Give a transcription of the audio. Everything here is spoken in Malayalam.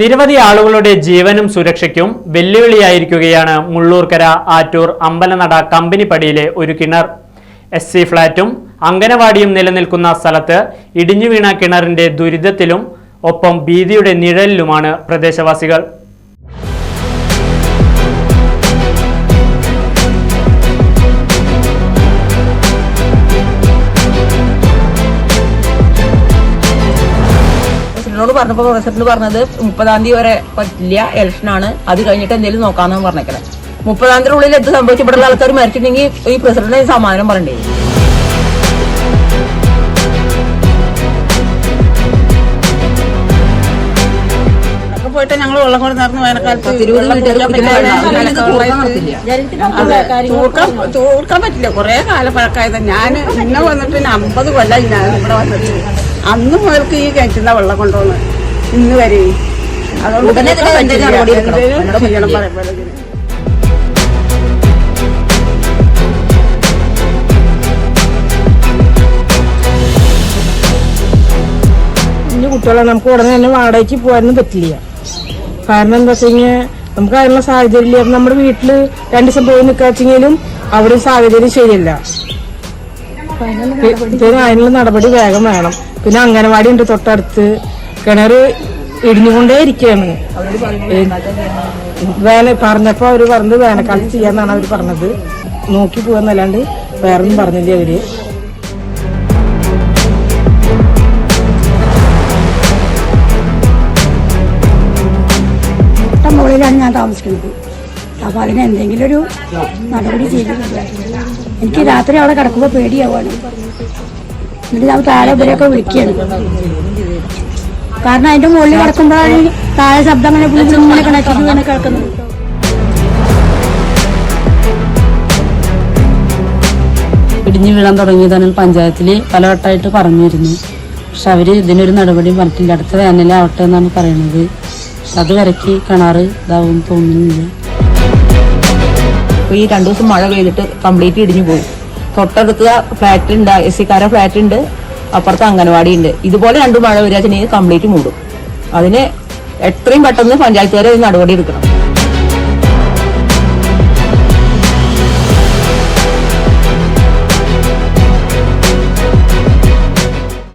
നിരവധി ആളുകളുടെ ജീവനും സുരക്ഷയ്ക്കും വെല്ലുവിളിയായിരിക്കുകയാണ് മുള്ളൂർക്കര ആറ്റൂർ അമ്പലനട കമ്പനിപ്പടിയിലെ ഒരു കിണർ. എസ് സി ഫ്ളാറ്റും അങ്കനവാടിയും നിലനിൽക്കുന്ന സ്ഥലത്ത് ഇടിഞ്ഞുവീണ കിണറിന്റെ ദുരിതത്തിലും ഒപ്പം ഭീതിയുടെ നിഴലിലുമാണ് പ്രദേശവാസികൾ. പ്രസിഡന്റിനോട് പറഞ്ഞപ്പോ പ്രൊഫസറിന് പറഞ്ഞത് മുപ്പതാം തീയതി വരെ പറ്റില്ല ഇലക്ഷനാണ്. അത് കഴിഞ്ഞിട്ട് എന്തെങ്കിലും നോക്കാന്ന് പറഞ്ഞേക്കണേ. മുപ്പതാം തീയതി ഉള്ളിൽ എന്ത് സംഭവിച്ചു? ഇവിടെ ആൾക്കാർ മരിച്ചിട്ടുണ്ടെങ്കിൽ ഈ പ്രസിഡന്റ് സമാധാനം പറയണ്ടേ? ഒക്കെ പോയിട്ട് ഞങ്ങൾ വെള്ളം കൊണ്ട് നടന്ന് വേനൽക്കാലത്ത് കുടിക്കാൻ പറ്റില്ല. കുറെ കാലം പഴക്കായത് ഞാൻ ഇന്ന വന്നിട്ട് അമ്പത് കൊല്ലം ഞാൻ ഇവിടെ വന്നിട്ട് അന്ന് മുതൽക്ക് ഈ കിണറ്റുന്ന വെള്ളം കൊണ്ടുവന്ന് ഇന്ന് വരെ. അതുകൊണ്ട് ചെയ്യണം പറയുമ്പോഴേക്കും. കുഞ്ഞു നമുക്ക് ഉടനെ തന്നെ വാടകയ്ക്ക് പോകാനൊന്നും പറ്റില്ല. കാരണം എന്താ വെച്ച് കഴിഞ്ഞാൽ നമുക്ക് അതിനുള്ള സാഹചര്യം ഇല്ല. നമ്മുടെ വീട്ടിൽ രണ്ടു ദിവസം പോയി നിൽക്കാച്ചെങ്കിലും അവിടെ സാഹചര്യം ശരിയല്ല. പിന്നെ അതിനുള്ള നടപടി. വേഗം വേണം. പിന്നെ അംഗനവാടി ഉണ്ട് തൊട്ടടുത്ത്. കിണർ ഇടിഞ്ഞുകൊണ്ടേ ഇരിക്കുകയാണ് വേന പറഞ്ഞപ്പോ അവർ പറഞ്ഞത് വേനൽക്കാലത്ത് ചെയ്യാന്നാണ് അവർ പറഞ്ഞത്. നോക്കി പോവാന്നല്ലാണ്ട് വേറൊന്നും പറഞ്ഞില്ല അവർ. മുകളിലാണ് ഞാൻ താമസിക്കുന്നത്. അപ്പോൾ അതിന് എന്തെങ്കിലും ഒരു നടപടി ചെയ്തിട്ടില്ല എനിക്ക് രാത്രി അവിടെ കിടക്കുമ്പോൾ പേടിയാവാണ്. എന്നിട്ട് ഞാൻ താഴെ ഇവരെയൊക്കെ വിളിക്കുകയാണ് കാരണം അതിന്റെ മുകളിൽ കിടക്കുമ്പോഴാണ് താഴെ ശബ്ദം അങ്ങനെ ഇങ്ങനെ കിടക്കുന്നത് ഇങ്ങനെ കേൾക്കുന്നത്. ഇടിഞ്ഞു വീഴാൻ തുടങ്ങിയതാണ് പഞ്ചായത്തിൽ പലവട്ടമായിട്ട് പറഞ്ഞിരുന്നു. പക്ഷെ അവർ ഇതിനൊരു നടപടിയും പറഞ്ഞിട്ടില്ല. അടുത്ത വേനലാവട്ടെ എന്നാണ് പറയുന്നത്. പക്ഷെ അത് വരയ്ക്ക് കിണറ് ഇതാവും തോന്നുന്നില്ല. ഈ രണ്ടു ദിവസം മഴ പെയ്തിട്ട് കംപ്ലീറ്റ് ഇടിഞ്ഞു പോയി. തൊട്ടടുത്ത ഫ്ലാറ്റ് ഉണ്ട് എസ് സിക്കാരെ ഫ്ലാറ്റ് ഉണ്ട് അപ്പുറത്ത് അംഗനവാടി ഉണ്ട്. ഇതുപോലെ രണ്ട് മഴ വരിക കംപ്ലീറ്റ് മൂടും. അതിന് എത്രയും പെട്ടെന്ന് പഞ്ചായത്തുകാരെ നടപടി എടുക്കണം.